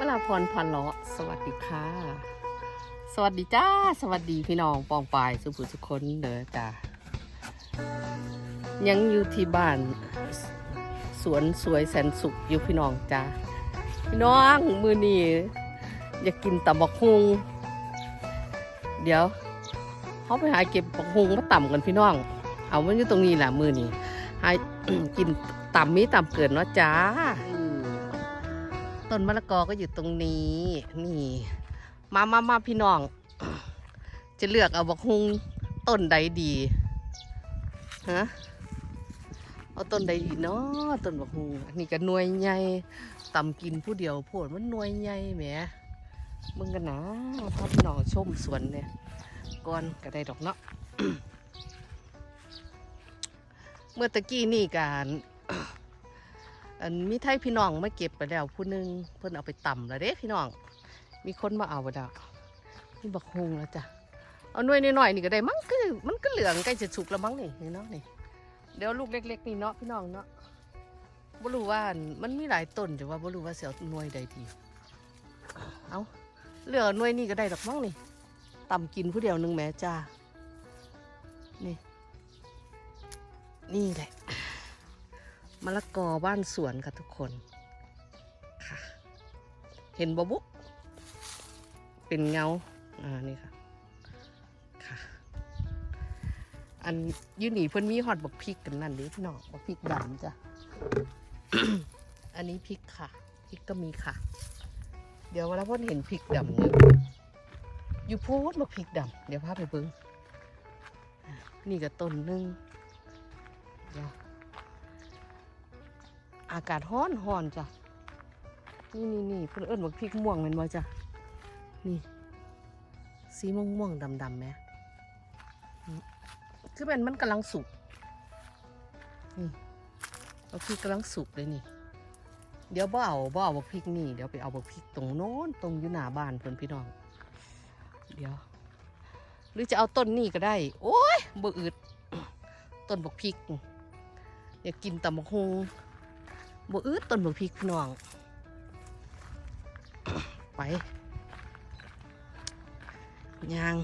วลาพรพันเลาะสวัสดีค่ะ สวัสดีจ้า สวัสดีพี่น้องปองปายสุภุสุคนเด้อจ้ายังอยู่ที่บ้าน สวนสวยแสนสุขอยู่พี่น้องจ้าพี่น้องมือนี้อยากกินตับบักฮุงเดี๋ยวเขาไปหาเก็บบักฮุงมาต่ำกันพี่น้อง เอามันอยู่ตรงนี้แหละมือนี้หากินต่ำมีต่ำเกินเนาะจ้า ต้นมะละกอก็อยู่ตรงนี้ นี่ มามามาพี่น้อง จะเลือกเอาบักฮุงต้นใดดีฮะเอาต้นใดดีเนาะต้นบักฮุงอันนี้ก็หน่วยใหญ่ต่ำกินผู้เดียวโพดมันหน่วยใหญ่แหมมึงกันนะพาพี่น้องชมสวนเนี่ยก่อนก็ได้ดอกเนาะเมื่อตะกี้นี่การ อันมีไทยพี่น้องมาเก็บไปแล้วผู้หนึงเพิ่นเอาไปต่ำแล้วเด้พี่น้อง มีคนมาเอาไปแล้วนี่บักฮงแล้วจ้ะเอาหน่วยน้อยๆนี่ก็ได้มั้งคือมันก็เหลืองใกล้จะสุกแล้วมั้งนี่นี่เนาะนี่เดี๋ยวลูกเล็ก ๆ นี่เนาะพี่น้องเนาะบ่รู้ว่ามันมีหลายต้นแต่ว่าบ่รู้ว่าเสิเอาหน่วยใดดีเอาเหลือหน่วยนี่ก็ได้ดอกมั้งนี่ต่ำกินผู้เดียวหนึงแม่จ้านี่นี่แหละ มะละกอบ้านสวนค่ะทุกคนค่ะ เห็นบบุเป็นเงาอ่านี่ค่ะค่ะ อันยูนี่เพิ่นมีฮอตบักพริกกันนั่นดิพี่น้องบักพริกดำจ้ะอันนี้พริกค่ะพริกก็มีค่ะ เดี๋ยวเวลาพ่นเห็นพริกดำเนี่ยอยู่พูดบักพริกดำเดี๋ยวพาไปเบิ้งนี่ก็ต้นหนึงเดี๋ยว อากาศร้อนร้อนจ้ะ นี่นี่นี่เพิ่นเอิ้นว่าพริกม่วงแม่นบ่จ้ะ นี่ สีม่วงม่วงดำดำๆแหมคือเป็นมันกำลังสุก นี่บักพริกกำลังสุกเลยนี่ เดี๋ยวบ่เอาบ่เอาบักพริกนี่ เดี๋ยวไปเอาบักพริกตรงโน้นตรงอยู่หน้าบ้านเพิ่นพี่น้อง เดี๋ยว หรือจะเอาต้นนี่ก็ได้ โอ้ยบ่อึดต้นบักพริกอยากกินตำบักฮง บ่อืดต้นบักพริกพี่น้อง ไปยาง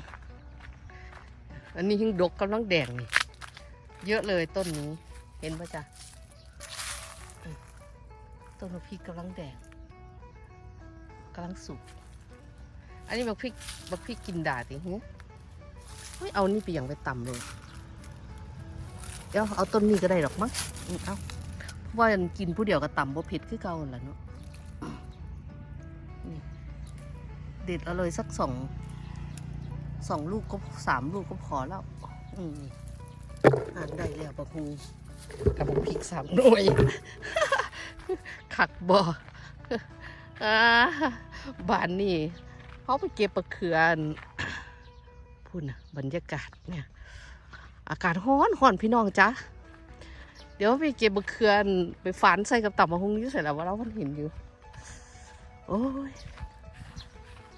อันนี้ยังดกกำลังแดงนี่ เยอะเลยต้นนี้ เห็นปะจ๊ะ ต้นบักพริกกำลังแดงกำลังสุก อันนี้บักพริกบักพริกกินดาดิหึเฮ้ยเอานี่ไปอย่างไปต่ำเลย เดี๋ยวเอาต้นนี้ก็ได้หรอกมั้งอืมเอา ว่าอันกินผู้เดียวก็ต่ำบ่เผ็ดคือเก่าหั่นล่ะเนาะเด็ดเอาเลยสักสองสองลูกก็สามลูกก็พอแล้ว อืมอ่านได้แล้วบะฮูกับบักพริกสามหน่วยขักบ่อ่าบ้านนี่เขาไปเก็บปลาเขือนพูดนะบรรยากาศเนี่ย อากาศร้อนร้อนพี่น้องจ้ะ เดี๋ยวไปเก็บบะเขือนไปฝานใส่กับตับมะฮุงนี่ใส่แล้วว่าเรามันเห็นอยู่ โอ้ย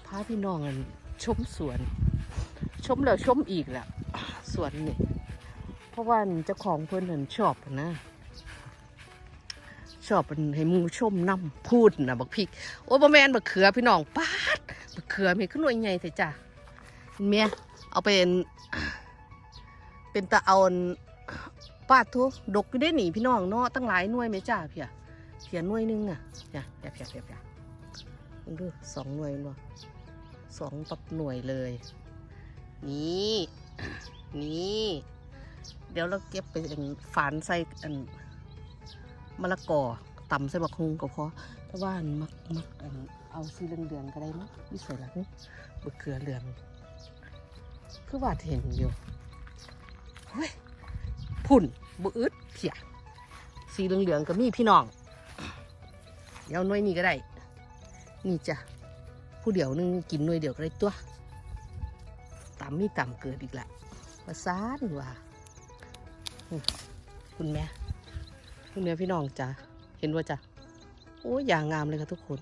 พาพี่น้องกันชมสวน ชมแล้วชมอีกแหละสวนนี่เพราะว่าเจ้าของเพื่อนนั่นชอบนะชอบเป็นให้มูชมน้ำพูดนะบักพริก โอ้บะแมนบักเขือพี่น้องปาดบักเขือมีขึ้นหน่วยใหญ่สิจ้ะเมียเอาเป็น เป็นตะเอาอัน ปาดทุดกอยู่ได้หนีพี่น้องเนาะตั้งหลายหน่วยไหมจ้าเพียเพียหน่วยหนึงอะเนี่ยเพียเพียเพียเพียมึงดูสองหน่วยเนาะสองปับหน่วยเลย นี่นี่ เดี๋ยวเราเก็บไปอันฝานใส่อันมะละกอต่ำใส่บักฮุงก็พอแต่ว่าอันมักมักอันเอาสีเหลืองๆก็ได้มั้งนี่ใส่ละนี่บะเขือเหลืองคือว่าเห็นอยู่เฮ้ย พุ่นบุอึดเพียสีเหลืองๆก็มีพี่น้อง เดี๋ยวหน่วยนี้ก็ได้ นี่จ้ะ ผู้เดียวนึงกินหน่วยเดียวก็ได้ตัวต่ำมีต่ำเกิดอีกละภาษาดีว่าคุณแม่คุณแม่พี่น้องจ้ะ เห็นว่าจ้ะ โอ้ยอย่างงามเลยค่ะทุกคน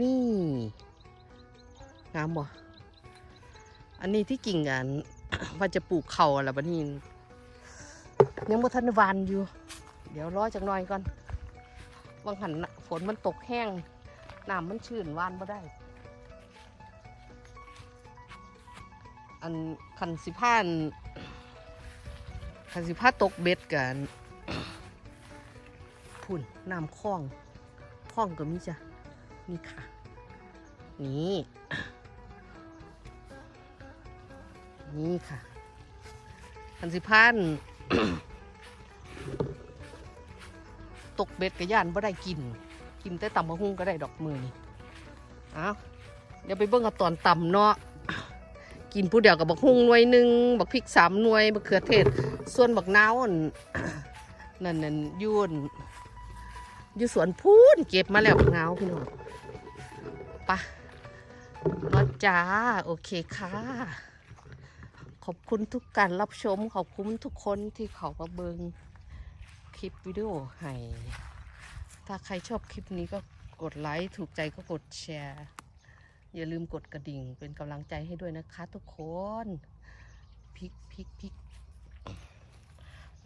นี่ งามบ่ อันนี้ที่กิ่งอันว่าจะปลูกเขาอะไรบ้านี้ ยังบ่ทันวานอยู่ เดี๋ยวรอจักหน่อยก่อนวังหันฝนมันตกแห้งน้ำมันชื้นวานบ่ได้ อันคันสิพานคันสิพาตกเบ็ดกันพุ่นน้ำคลองคลองก็มีจ้ะนี่ค่ะ นี่นี่ค่ะคันสิพาน ตกเบ็ดกับย่านบ่ได้กิน กินแต่ตำมะฮุ่งก็ได้ดอกมือนี่เอาเดี๋ยวไปเบิ่งกับตอนตำเนาะกินผู้เดียวกับบักฮุ่งหน่วยหนึ่งบักพริกสามหน่วยบักเขือเทศ ส่วนบักนาวนนั่นนั่นยุ่นอยู่สวนพูนเก็บมาแล้วบักนาวพี่น้องปะรอจ้า โอเคค่ะ ขอบคุณทุกการรับชม ขอบคุณทุกคนที่เขามาเบิงคลิปวิดีโอให้ถ้าใครชอบคลิปนี้ก็กดไลค์ถูกใจก็กดแชร์ อย่าลืมกดกระดิ่งเป็นกำลังใจให้ด้วยนะคะทุกคนพริกพริกพริก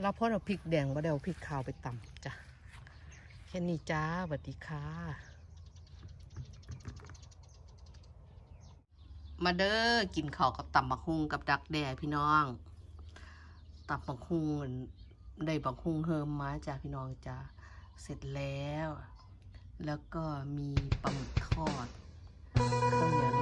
แล้วพ่อเอาพริกแดงมาเดี๋ยวพริกขาวไปตำจ้ะแค่นี้จ้าสวัสดีค่ะ มาเด้อกินข้าวกับตำบักฮุงกับดักแด่พี่น้องตำบักฮุงได้บักฮุงเฮิมมาจ้าพี่น้องจ้าเสร็จแล้ว แล้วก็มีปลาหมึกทอดข้าง